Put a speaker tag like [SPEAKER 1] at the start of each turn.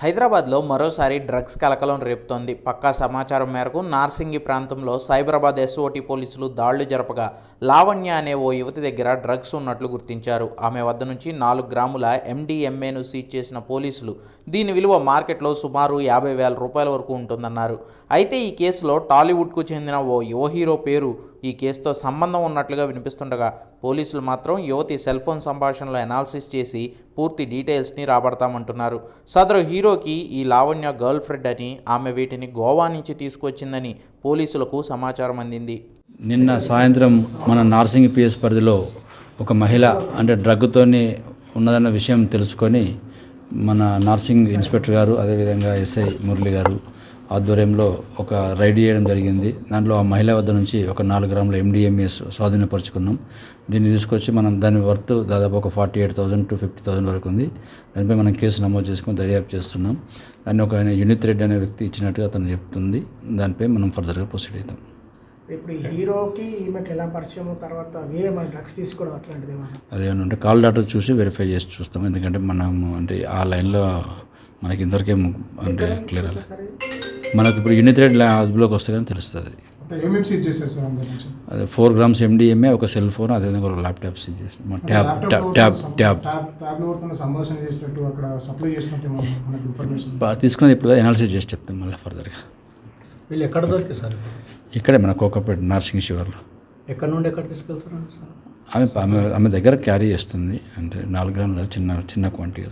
[SPEAKER 1] హైదరాబాద్లో మరోసారి డ్రగ్స్ కలకలం రేపుతోంది. పక్కా సమాచారం మేరకు నార్సింగి ప్రాంతంలో సైబరాబాద్ ఎస్ఓటి పోలీసులు దాడులు జరపగా లావణ్య అనే ఓ యువతి దగ్గర డ్రగ్స్ ఉన్నట్లు గుర్తించారు. ఆమె వద్ద నుంచి నాలుగు గ్రాముల ఎండిఎంఏను సీజ్ చేసిన పోలీసులు దీని విలువ మార్కెట్లో సుమారు యాభై వేల రూపాయల వరకు ఉంటుందన్నారు. అయితే ఈ కేసులో టాలీవుడ్కు చెందిన ఓ యువ హీరో పేరు ఈ కేసుతో సంబంధం ఉన్నట్లుగా వినిపిస్తుండగా పోలీసులు మాత్రం యువతి సెల్ ఫోన్ సంభాషణలో అనాలిసిస్ చేసి పూర్తి డీటెయిల్స్ని రాబడతామంటున్నారు. సదరు హీరోకి ఈ లావణ్య గర్ల్ ఫ్రెండ్ అని ఆమె వీటిని గోవా నుంచి తీసుకొచ్చిందని పోలీసులకు సమాచారం అందింది.
[SPEAKER 2] నిన్న సాయంత్రం మన నార్సింగ్ పిఎస్ పరిధిలో ఒక మహిళ అంటే డ్రగ్తోనే ఉన్నదన్న విషయం తెలుసుకొని మన నార్సింగ్ ఇన్స్పెక్టర్ గారు అదేవిధంగా ఎస్ఐ మురళి గారు ఆధ్వర్యంలో ఒక రైడ్ చేయడం జరిగింది. దాంట్లో ఆ మహిళ వద్ద నుంచి ఒక నాలుగు గ్రాముల ఎండిఎంఎస్ స్వాధీనపరుచుకున్నాం. దీన్ని తీసుకొచ్చి మనం దాని వర్త్ దాదాపు ఒక forty eight thousand to fifty thousand వరకు ఉంది. దానిపై మనం కేసు నమోదు చేసుకొని దర్యాప్తు చేస్తున్నాం. దాన్ని ఒక ఆయన యూనిత్ రెడ్డి అనే వ్యక్తి ఇచ్చినట్టుగా అతను చెప్తుంది. దానిపై మనం ఫర్దర్గా ప్రొసీడ్ అవుతాం.
[SPEAKER 3] ఇప్పుడు హీరోకి ఈమెకి ఎలా పరిచయం? తర్వాత వేరే మన డ్రగ్స్ తీసుకోవడం అట్లాంటిది
[SPEAKER 2] అదేమన్నా ఉంటే కాల్ డాక్టర్ చూసి వెరిఫై చేసి చూస్తాం. ఎందుకంటే మనం అంటే ఆ లైన్లో మనకి ఇంతవరకేం అంటే క్లియర్
[SPEAKER 3] సరే
[SPEAKER 2] మనకి ఇప్పుడు యూనిట్ రేట్ అదుపులోకి వస్తే కానీ తెలుస్తుంది. అదే ఫోర్ గ్రామ్స్ ఎండిఎంఏ ఒక సెల్ ఫోన్ అదేవిధంగా ఒక ల్యాప్టాప్ సీజ్ చేసిన ట్యాబ్ ట్యాబ్ ట్యాబ్ ట్యాబ్. తీసుకున్నది ఇప్పుడు అనాలిసిస్ చేసి చెప్తాం మళ్ళీ ఫర్దర్గా
[SPEAKER 4] వీళ్ళు ఎక్కడ దొరికారు సార్
[SPEAKER 2] ఇక్కడే మన కోకపేట నార్సింగ్ షివర్లో
[SPEAKER 4] ఎక్కడ నుండి ఎక్కడ తీసుకెళ్తున్నారు సార్?
[SPEAKER 2] ఆమె ఆమె ఆమె దగ్గర క్యారీ చేస్తుంది. అంటే నాలుగు గ్రాముల చిన్న చిన్న క్వాంటిటీ